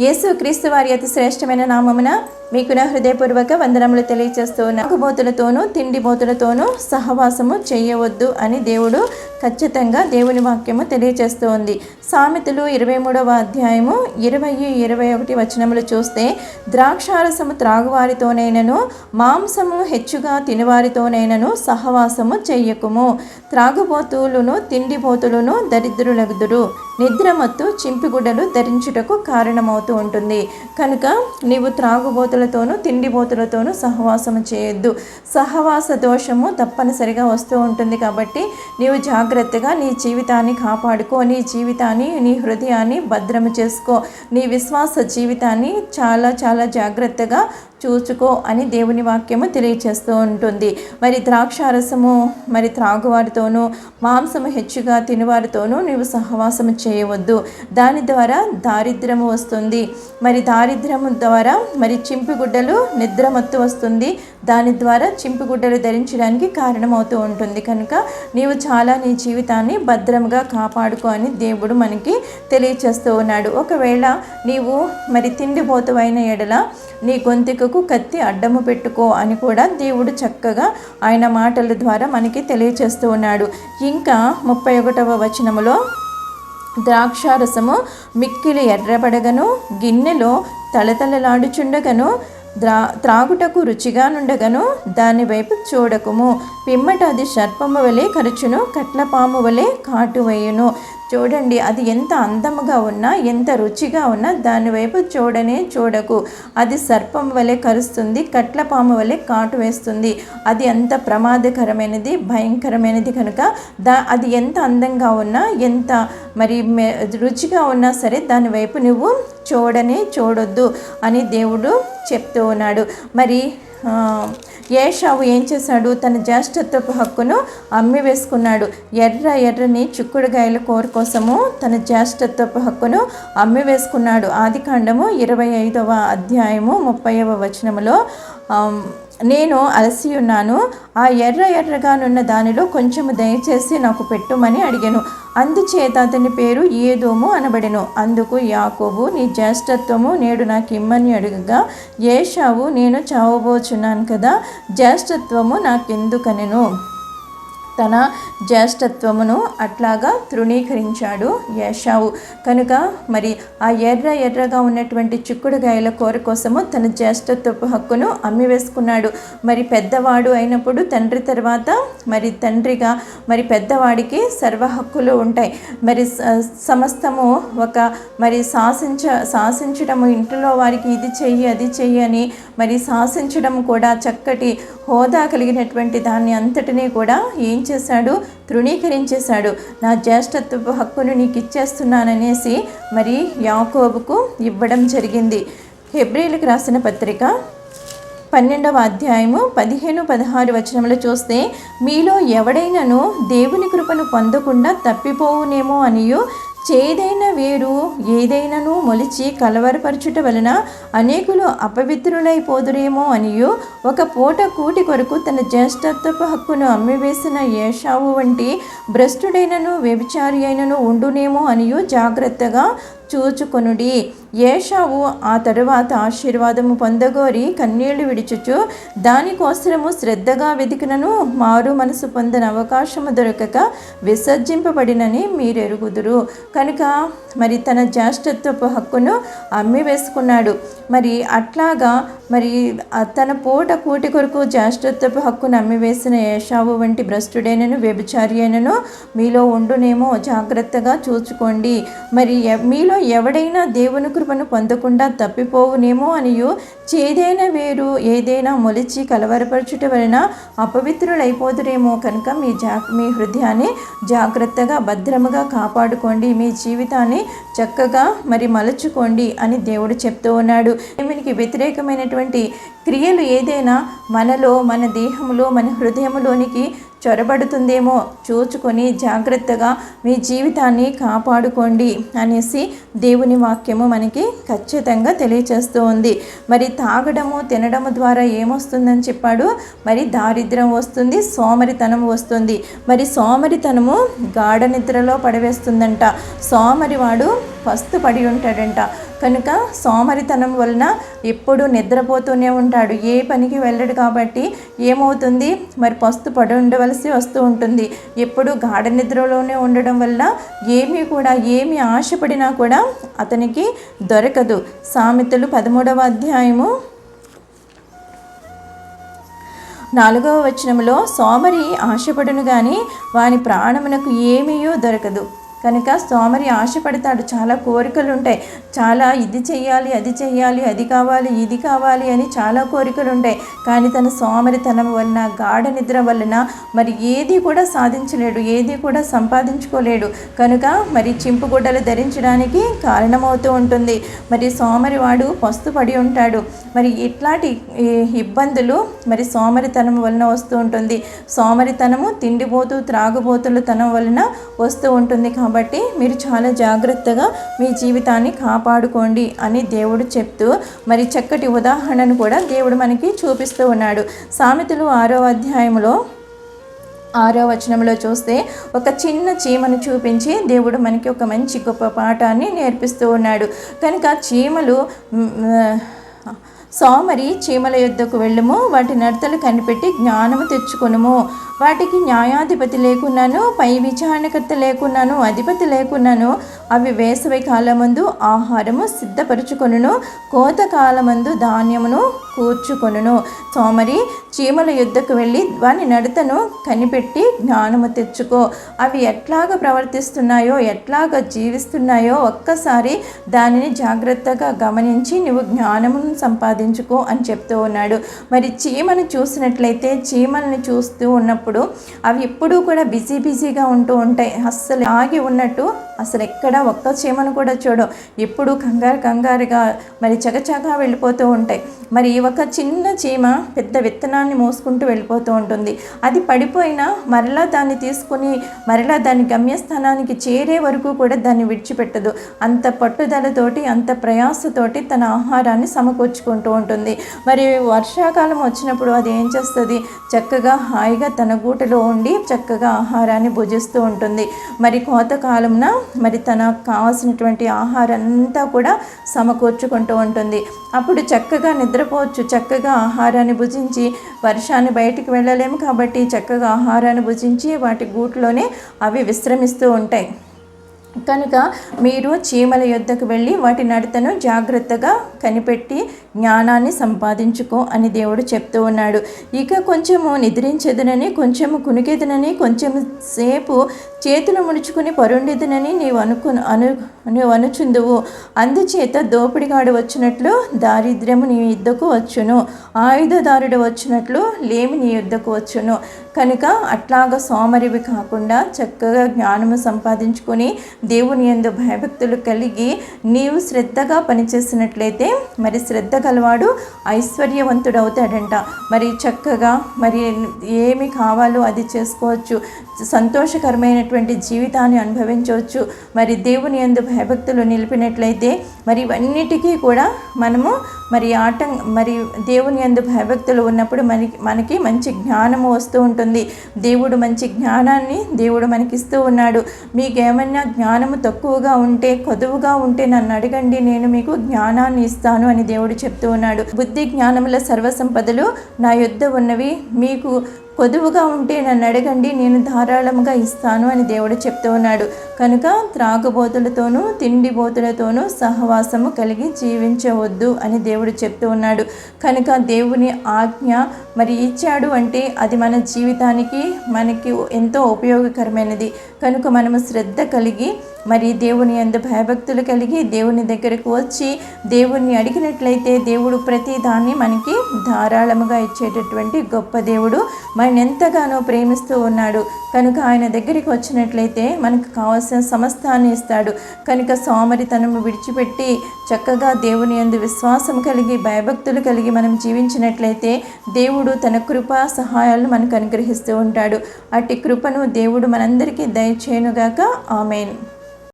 యేసు క్రీస్తు వారి అతి శ్రేష్టమైన నామమున మీకు నా హృదయపూర్వక వందనములు తెలియచేస్తూ నాకుబోతులతోనూ తిండిబోతులతోనూ సహవాసము చేయవద్దు అని దేవుడు ఖచ్చితంగా దేవుని వాక్యము తెలియచేస్తూ ఉంది. సామెతలు ఇరవై మూడవ అధ్యాయము ఇరవై ఇరవై ఒకటి వచనములు చూస్తే ద్రాక్షారసము త్రాగువారితోనైనను మాంసము హెచ్చుగా తినవారితోనైనను సహవాసము చెయ్యకుము త్రాగుబోతులను తిండిబోతులను దరిద్రులగుదురు. నిద్రమత్తు చింపిగుడ్డలు ధరించుటకు మారుతూ ఉంటుంది. కనుక నీవు త్రాగుబోతులతోనూ తిండిబోతులతోనూ సహవాసము చేయొద్దు. సహవాస దోషము తప్పనిసరిగా వస్తూ ఉంటుంది కాబట్టి నీవు జాగ్రత్తగా నీ జీవితాన్ని కాపాడుకో. నీ జీవితాన్ని నీ హృదయాన్ని భద్రము చేసుకో. నీ విశ్వాస జీవితాన్ని చాలా చాలా జాగ్రత్తగా చూచుకో అని దేవుని వాక్యము తెలియచేస్తూ ఉంటుంది. మరి ద్రాక్షారసము మరి త్రాగువారితోనూ మాంసము హెచ్చుగా తినువారితోనూ నీవు సహవాసము చేయవద్దు. దాని ద్వారా దారిద్ర్యము వస్తుంది. మరి దారిద్ర్యము ద్వారా మరి చింపిగుడ్డలు నిద్రమత్తు వస్తుంది. దాని ద్వారా చింపిగుడ్డలు ధరించడానికి కారణమవుతూ ఉంటుంది. కనుక నీవు చాలా నీ జీవితాన్ని భద్రంగా కాపాడుకో అని దేవుడు మనకి తెలియచేస్తూ ఉన్నాడు. ఒకవేళ నీవు మరి తిండిపోతువైన ఎడల నీ గొంతుకు గొంతుకకు కత్తి అడ్డము పెట్టుకో అని కూడా దేవుడు చక్కగా ఆయన మాటల ద్వారా మనకి తెలియచేస్తూ ఉన్నాడు. ఇంకా ముప్పై ఒకటవ వచనములో ద్రాక్షారసము మిక్కిలి ఎర్రబడగను గిన్నెలో తలతలలాడుచుండగను ద్రా త్రాగుటకు రుచిగా నుండగను దాని వైపు చూడకుము. పిమ్మట అది సర్పము వలె ఖర్చును కట్లపాము వలె కాటువేయును చూడండి అది ఎంత అందముగా ఉన్నా ఎంత రుచిగా ఉన్నా దానివైపు చూడనే చూడకు. అది సర్పం వలె కరుస్తుంది కట్లపాము వలె కాటు వేస్తుంది. అది ఎంత ప్రమాదకరమైనది భయంకరమైనది కనుక దా అది ఎంత అందంగా ఉన్నా ఎంత మరి రుచిగా ఉన్నా సరే దాని వైపు నువ్వు చూడనే చూడొద్దు అని దేవుడు చెప్తూ ఉన్నాడు. మరి ఏషావు ఏం చేశాడు? తన జ్యేష్ఠత్వపు హక్కును అమ్మి వేసుకున్నాడు ఎర్ర ఎర్రని చిక్కుడుగాయల కోరు కోసము తన జ్యేష్ఠత్వపు హక్కును అమ్మి వేసుకున్నాడు ఆది కాండము ఇరవై ఐదవ అధ్యాయము ముప్పైవ వచనములో నేను అలసి ఉన్నాను. ఆ ఎర్ర ఎర్రగానున్న దానిలో కొంచెము దయచేసి నాకు పెట్టుమని అడిగాను. అందుచేత అతని పేరు ఏదోము అనబడెను. అందుకు యాకోబు నీ జ్యేష్ఠత్వము నేడు నాకు ఇమ్మని అడుగగా ఏషావు నేను చావబోచున్నాను కదా జ్యేష్ఠత్వము నాకెందుకనెను? తన జ్యేష్ఠత్వమును అట్లాగా తృణీకరించాడు యశావు కనుక మరి ఆ ఎర్ర ఎర్రగా ఉన్నటువంటి చిక్కుడుగాయల కూర కోసము తన జ్యేష్ఠత్వపు హక్కును అమ్మి వేసుకున్నాడు మరి పెద్దవాడు అయినప్పుడు తండ్రి తర్వాత మరి తండ్రిగా మరి పెద్దవాడికి సర్వ హక్కులు ఉంటాయి. మరి స- సమస్తము ఒక మరి శాసించ శాసించడము ఇంట్లో వారికి ఇది చెయ్యి అది చెయ్యి అని మరి శాసించడం కూడా చక్కటి హోదా కలిగినటువంటి దాన్ని అంతటినీ కూడా ఏం చేశాడు తృణీకరించేశాడు. నా జ్యేష్ఠత్వపు హక్కును నీకు ఇచ్చేస్తున్నాననేసి మరి యాకోబుకు ఇవ్వడం జరిగింది. హెబ్రిలకు రాసిన పత్రిక పన్నెండవ అధ్యాయము పదిహేను పదహారు వచనంలో చూస్తే మీలో ఎవడైనను దేవుని కృపను పొందకుండా తప్పిపోవునేమో అనియు చేదైన వేరు ఏదైనను మొలిచి కలవరపరచుట వలన అనేకులు అపవిత్రులైపోదురేమో అనియు. ఒక పూట కూటి కొరకు తన జ్యేష్ఠత్వపు హక్కును అమ్మివేసిన ఏషావు వంటి భ్రష్టుడైనను వ్యభిచారి అయినను ఉండునేమో అనియు జాగ్రత్తగా చూచుకొనుడి. ఏషావు ఆ తరువాత ఆశీర్వాదము పొందగోరి కన్నీళ్ళు విడిచుచు దానికోసరము శ్రద్ధగా వెతికినను మారు మనసు పొందని అవకాశము దొరకక విసర్జింపబడినని మీరెరుగుదురు. కనుక మరి తన జ్యేష్ఠత్వపు హక్కును అమ్మి వేసుకున్నాడు మరి అట్లాగా మరి తన పూట కూటి కొరకు జ్యేష్ఠత్వపు హక్కును అమ్మివేసిన ఏషావు వంటి భ్రష్టుడైనను వ్యభిచారి అయినను మీలో ఉండునేమో జాగ్రత్తగా చూచుకోండి. మరి ఎ- మీలో ఎవడైనా దేవుని కృపను పొందకుండా తప్పిపోవునేమో అనియు. చేదైన వేరు? ఏదైనా మొలిచి కలవరపరచుట వలన అపవిత్రులైపోదురేమో కనుక మీ జా మీ హృదయాన్ని జాగ్రత్తగా భద్రముగా కాపాడుకోండి. మీ జీవితాన్ని చక్కగా మరి మలుచుకోండి అని దేవుడు చెప్తూ ఉన్నాడు. దేవునికి వ్యతిరేకమైనటువంటి క్రియలు ఏదైనా? మనలో మన దేహంలో మన హృదయంలోనికి చొరబడుతుందేమో చూచుకొని జాగ్రత్తగా మీ జీవితాన్ని కాపాడుకోండి అనేసి దేవుని వాక్యము మనకి ఖచ్చితంగా తెలియచేస్తూ ఉంది. మరి తాగడము తినడము ద్వారా ఏమొస్తుందని చెప్పాడు? మరి దారిద్ర్యం వస్తుంది సోమరితనం వస్తుంది. మరి సోమరితనము గాఢ నిద్రలో పడవేస్తుందంట. సోమరివాడు పస్తు పడి ఉంటాడంట. కనుక సోమరితనం వలన ఎప్పుడు నిద్రపోతూనే ఉంటాడు. ఏ పనికి వెళ్ళడు కాబట్టి ఏమవుతుంది? మరి పస్తు పడి ఉండవలసి వస్తూ ఉంటుంది. ఎప్పుడు గాఢ నిద్రలోనే ఉండడం వల్ల ఏమీ కూడా ఏమి ఆశపడినా కూడా అతనికి దొరకదు. సామెతలు పదమూడవ అధ్యాయము నాలుగవ వచనంలో సోమరి ఆశపడును గాని వాని ప్రాణమునకు ఏమీయో దొరకదు. కనుక సోమరి ఆశపడతాడు. చాలా కోరికలు ఉంటాయి చాలా ఇది చేయాలి అది చెయ్యాలి అది కావాలి ఇది కావాలి అని చాలా కోరికలు ఉంటాయి కానీ తన సోమరితనం వలన గాఢ నిద్ర వలన మరి ఏది కూడా సాధించలేడు ఏది కూడా సంపాదించుకోలేడు. కనుక మరి చింపుగుడ్డలు ధరించడానికి కారణమవుతూ ఉంటుంది. మరి సోమరి వాడు పస్తు పడి ఉంటాడు. మరి ఇట్లాంటి ఇబ్బందులు మరి సోమరితనం వలన వస్తూ ఉంటుంది. సోమరితనము తిండిపోతూ త్రాగుబోతుల తనం వలన వస్తూ ఉంటుంది. కాబట్టి మీరు చాలా జాగ్రత్తగా మీ జీవితాన్ని కాపాడుకోండి అని దేవుడు చెప్తూ మరి చక్కటి ఉదాహరణను కూడా దేవుడు మనకి చూపిస్తూ ఉన్నాడు. సామెతలు ఆరో అధ్యాయంలో ఆరో వచనంలో చూస్తే ఒక చిన్న చీమను చూపించి దేవుడు మనకి ఒక మంచి గొప్ప పాఠాన్ని నేర్పిస్తూ ఉన్నాడు. కనుక చీమలు సోమరి చీమల యుద్ధకు వెళ్ళము వాటి నడతలు కనిపెట్టి జ్ఞానము తెచ్చుకొనుము. వాటికి న్యాయాధిపతి లేకున్నాను పై విచారణకర్త లేకున్నాను అధిపతి లేకున్నాను. అవి వేసవి కాలమందు ఆహారము సిద్ధపరుచుకొనును కోత కాలమందు ధాన్యమును కూర్చుకొనును. సోమరి చీమల యుద్ధకు వెళ్ళి వాని నడతను కనిపెట్టి జ్ఞానము తెచ్చుకో. అవి ఎట్లాగ ప్రవర్తిస్తున్నాయో ఎట్లాగ జీవిస్తున్నాయో ఒక్కసారి దానిని జాగ్రత్తగా గమనించి నువ్వు జ్ఞానమును సంపాదించుకో అని చెప్తూ ఉన్నాడు. మరి చీమను చూసినట్లయితే చీమల్ని చూస్తూ ఉన్నప్పుడు అవి ఎప్పుడూ కూడా బిజీ బిజీగా ఉంటూ ఉంటాయి. అస్సలు ఆగి ఉన్నట్టు అసలు ఎక్కడ ఒక్క చీమను కూడా చూడు ఎప్పుడు కంగారు కంగారుగా మరి చకచకా వెళ్ళిపోతూ ఉంటాయి. మరి ఈ ఒక చిన్న చీమ పెద్ద విత్తనాన్ని మోసుకుంటూ వెళ్ళిపోతూ ఉంటుంది. అది పడిపోయినా మరలా దాన్ని తీసుకుని మరలా దాని గమ్యస్థానానికి చేరే వరకు కూడా దాన్ని విడిచిపెట్టదు. అంత పట్టుదలతోటి అంత ప్రయాసతోటి తన ఆహారాన్ని సమకూర్చుకుంటూ ఉంటుంది. మరి వర్షాకాలం వచ్చినప్పుడు అది ఏం చేస్తుంది? చక్కగా హాయిగా తన గూటలో ఉండి చక్కగా ఆహారాన్ని భుజిస్తూ ఉంటుంది. మరి కోత కాలంన మరి తనకు కావాల్సినటువంటి ఆహారం అంతా కూడా సమకూర్చుకుంటూ ఉంటుంది. అప్పుడు చక్కగా నిద్రపోవచ్చు. చక్కగా ఆహారాన్ని భుజించి వర్షాన్ని బయటికి వెళ్ళలేము కాబట్టి చక్కగా ఆహారాన్ని భుజించి వాటి గూట్లోనే అవి విశ్రమిస్తూ ఉంటాయి. కనుక మీరు చీమల యొద్దకు వెళ్ళి వాటి నడతను జాగ్రత్తగా కనిపెట్టి జ్ఞానాన్ని సంపాదించుకో అని దేవుడు చెప్తూ ఉన్నాడు. ఇక కొంచెము నిద్రించెదనని కొంచెము కునికెదనని కొంచెం సేపు చేతులు ముడుచుకుని పరుండెదనని నీవు అనుకు అను నువ్వు అనుచుందువు. అందుచేత దోపిడిగాడు వచ్చినట్లు దారిద్ర్యము నీ యుద్ధకు వచ్చును. ఆయుధదారుడు వచ్చినట్లు లేమి నీ యుద్ధకు వచ్చును. కనుక అట్లాగా సోమరివి కాకుండా చక్కగా జ్ఞానము సంపాదించుకొని దేవుని ఎందు భయభక్తులు కలిగి నీవు శ్రద్ధగా పనిచేసినట్లయితే మరి శ్రద్ధ గలవాడు ఐశ్వర్యవంతుడు అవుతాడంట మరి చక్కగా మరి ఏమి కావాలో అది చేసుకోవచ్చు. సంతోషకరమైనటువంటి జీవితాన్ని అనుభవించవచ్చు. మరి దేవుని ఎందు భయభక్తులు నిలిపినట్లయితే మరి ఇవన్నిటికీ కూడా మనము మరి ఆటం మరి దేవుని యందు భయభక్తులు ఉన్నప్పుడు మనకి మనకి మంచి జ్ఞానము వస్తూ ఉంటుంది. దేవుడు మంచి జ్ఞానాన్ని దేవుడు మనకిస్తూ ఉన్నాడు. మీకు ఏమన్నా జ్ఞానము తక్కువగా ఉంటే కొదువుగా ఉంటే నన్ను అడగండి నేను మీకు జ్ఞానాన్ని ఇస్తాను అని దేవుడు చెప్తూ ఉన్నాడు. బుద్ధి జ్ఞానముల సర్వసంపదలు నా యొద్ద ఉన్నవి. మీకు పొదువుగా ఉంటే నన్ను అడగండి నేను ధారాళంగా ఇస్తాను అని దేవుడు చెప్తూ ఉన్నాడు. కనుక త్రాగుబోతులతోనూ తిండిబోతులతోనూ సహవాసము కలిగి జీవించవద్దు అని దేవుడు చెప్తూ ఉన్నాడు. కనుక దేవుని ఆజ్ఞ మరి ఇచ్చాడు అంటే అది మన జీవితానికి మనకి ఎంతో ఉపయోగకరమైనది. కనుక మనము శ్రద్ధ కలిగి మరి దేవుని అందు భయభక్తులు కలిగి దేవుని దగ్గరకు వచ్చి దేవుణ్ణి అడిగినట్లయితే దేవుడు ప్రతి దాన్ని మనకి ధారాళముగా ఇచ్చేటటువంటి గొప్ప దేవుడు. మనని ఎంతగానో ప్రేమిస్తూ ఉన్నాడు. కనుక ఆయన దగ్గరికి వచ్చినట్లయితే మనకు కావాల్సిన సమస్తాన్ని ఇస్తాడు. కనుక సోమరితనము విడిచిపెట్టి చక్కగా దేవుని యందు విశ్వాసం కలిగి భయభక్తులు కలిగి మనం జీవించినట్లయితే దేవుడు తన కృపా సహాయాలను మనకు అనుగ్రహిస్తూ ఉంటాడు. అట్టి కృపను దేవుడు మనందరికీ దయచేయనుగాక. ఆమెన్.